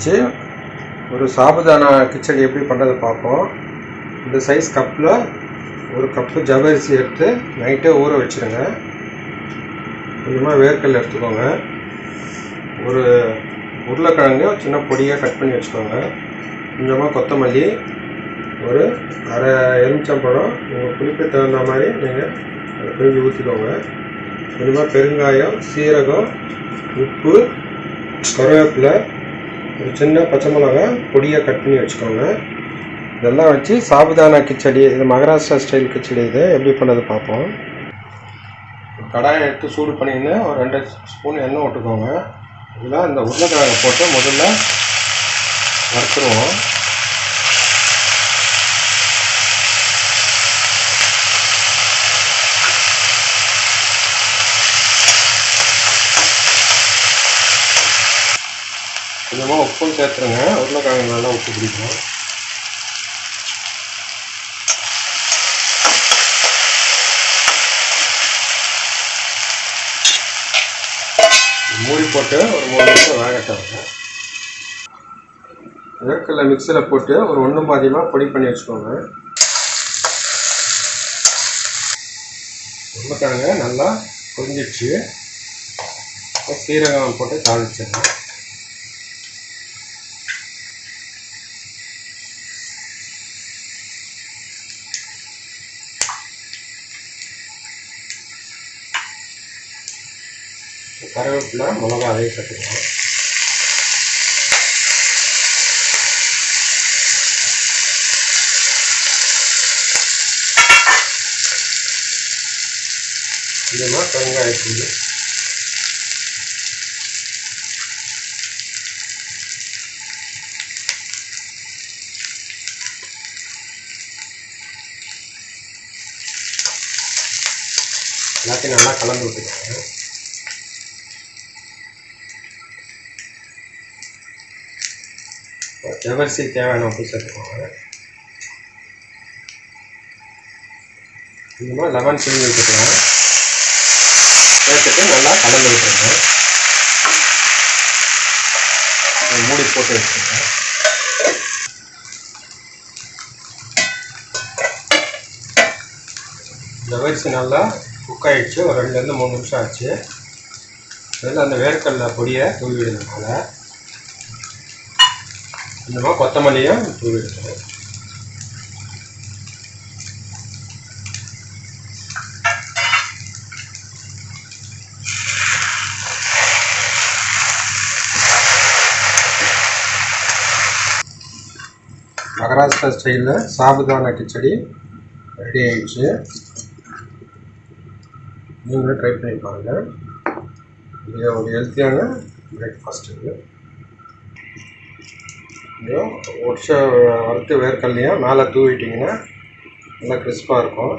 வச்சு ஒரு சாபுதானா கிச்சடி எப்படி பண்ணுறது பார்ப்போம். இந்த சைஸ் கப்பில் ஒரு கப்பு ஜவ்வரிசி எடுத்து நைட்டே ஊற வச்சுருங்க. கொஞ்சமாக வேர்க்கல் எடுத்துக்கோங்க. ஒரு உருளைக்கிழங்கு சின்ன பொடியாக கட் பண்ணி வச்சுக்கோங்க. கொஞ்சமாக கொத்தமல்லி ஒரு அரை எலுமிச்சம்பழம் உங்கள் புளிப்புக்கு தகுந்த மாதிரி நீங்கள் அதை பிழிஞ்சு ஊற்றிக்கோங்க கொஞ்சமாக பெருங்காயம் சீரகம் உப்பு கருவேப்பிலை ஒரு சின்ன பச்சை மிளகா பொடியாக கட் பண்ணி வச்சுக்கோங்க. இதெல்லாம் வச்சு சாபுதானா கிச்சடி இது மகாராஷ்டிரா ஸ்டைல் கிச்சடி இது. எப்படி பண்ணது பார்ப்போம். கடாயை எடுத்து சூடு பண்ணின்னு ஒரு ரெண்டு ஸ்பூன் எண்ணெய் விட்டுக்கோங்க. இதெல்லாம் இந்த உருளைக்கிழங்கை போட்டு முதல்ல வறுத்துருவோம். கொஞ்சமாக உப்பும் சேர்த்துருங்க உருளைக்கிழங்கு நல்லா உப்பு பிடிக்கும். மூடி போட்டு ஒரு மூணு நிமிஷம் வேகட்டாங்க வேர்க்கடலை மிக்சியில் போட்டு ஒரு ஒன்று பாதியமாக பொடி பண்ணி வச்சுக்கோங்க. உருளைக்கிழங்கு நல்லா பொரிஞ்சிடுச்சு சீரகம் போட்டு தாளிச்சிடலாம். கருவேப்பிலை மிளகா அதே சேர்த்துக்கலாம் இதுனா பெருங்காயத்தூள் எல்லாத்தையும் நல்லா கலந்து விட்டுக்கோங்க. ஜவரிசி தேவையான உப்பு சேர்த்துக்கோங்க கொஞ்சமாக லெமன் பிழிஞ்சு விட்டுக்கலாம் சேர்த்துட்டு நல்லா கலந்து விட்டுருங்க மூடி போட்டு வச்சுருங்க ஜவரிசி நல்லா குக் ஆகிடுச்சு ஒரு ரெண்டுலேருந்து மூணு நிமிஷம் ஆச்சு. அதில் அந்த வேர்க்கடலை பொடியை தூவி விடுறதுனால. இந்தமாதிரி கொத்தமல்லியும் தூவி எடுத்துக்கணும் மகாராஷ்டிரா ஸ்டைலில் சாபுதானா கிச்சடி ரெடி ஆயிடுச்சு. நீங்களும் ட்ரை பண்ணி பாருங்கள் இது ஒரு ஹெல்த்தியான பிரேக்ஃபாஸ்ட் இது. இதையும் ஒடிச்ச வறுத்து வேர்க்கல்லையும் மேலே தூவிட்டிங்கன்னா நல்லா கிறிஸ்பாக இருக்கும்.